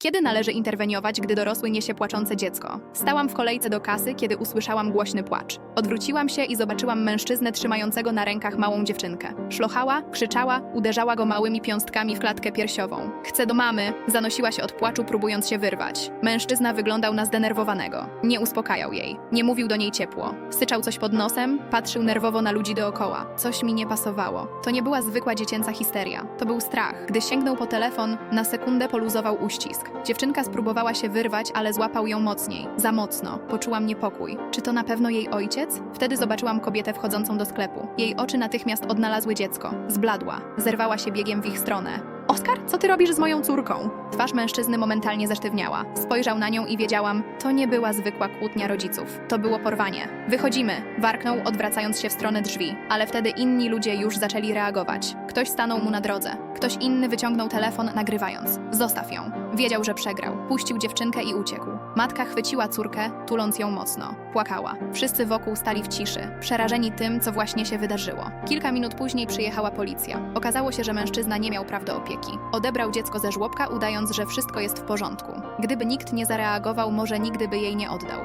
Kiedy należy interweniować, gdy dorosły niesie płaczące dziecko? Stałam w kolejce do kasy, kiedy usłyszałam głośny płacz. Odwróciłam się i zobaczyłam mężczyznę trzymającego na rękach małą dziewczynkę. Szlochała, krzyczała, uderzała go małymi piąstkami w klatkę piersiową. Chcę do mamy, zanosiła się od płaczu, próbując się wyrwać. Mężczyzna wyglądał na zdenerwowanego. Nie uspokajał jej. Nie mówił do niej ciepło. Syczał coś pod nosem, patrzył nerwowo na ludzi dookoła. Coś mi nie pasowało. To nie była zwykła dziecięca histeria. To był strach. Gdy sięgnął po telefon, na sekundę poluzował uścisk. Dziewczynka spróbowała się wyrwać, ale złapał ją mocniej. Za mocno. Poczułam niepokój. Czy to na pewno jej ojciec? Wtedy zobaczyłam kobietę wchodzącą do sklepu. Jej oczy natychmiast odnalazły dziecko. Zbladła. Zerwała się biegiem w ich stronę. Oskar, co ty robisz z moją córką? Twarz mężczyzny momentalnie zesztywniała. Spojrzał na nią i wiedziałam, to nie była zwykła kłótnia rodziców. To było porwanie. Wychodzimy, warknął, odwracając się w stronę drzwi. Ale wtedy inni ludzie już zaczęli reagować. Ktoś stanął mu na drodze. Ktoś inny wyciągnął telefon, nagrywając. Zostaw ją. Wiedział, że przegrał. Puścił dziewczynkę i uciekł. Matka chwyciła córkę, tuląc ją mocno. Płakała. Wszyscy wokół stali w ciszy, przerażeni tym, co właśnie się wydarzyło. Kilka minut później przyjechała policja. Okazało się, że mężczyzna nie miał praw do opieki. Odebrał dziecko ze żłobka, udając, że wszystko jest w porządku. Gdyby nikt nie zareagował, może nigdy by jej nie oddał.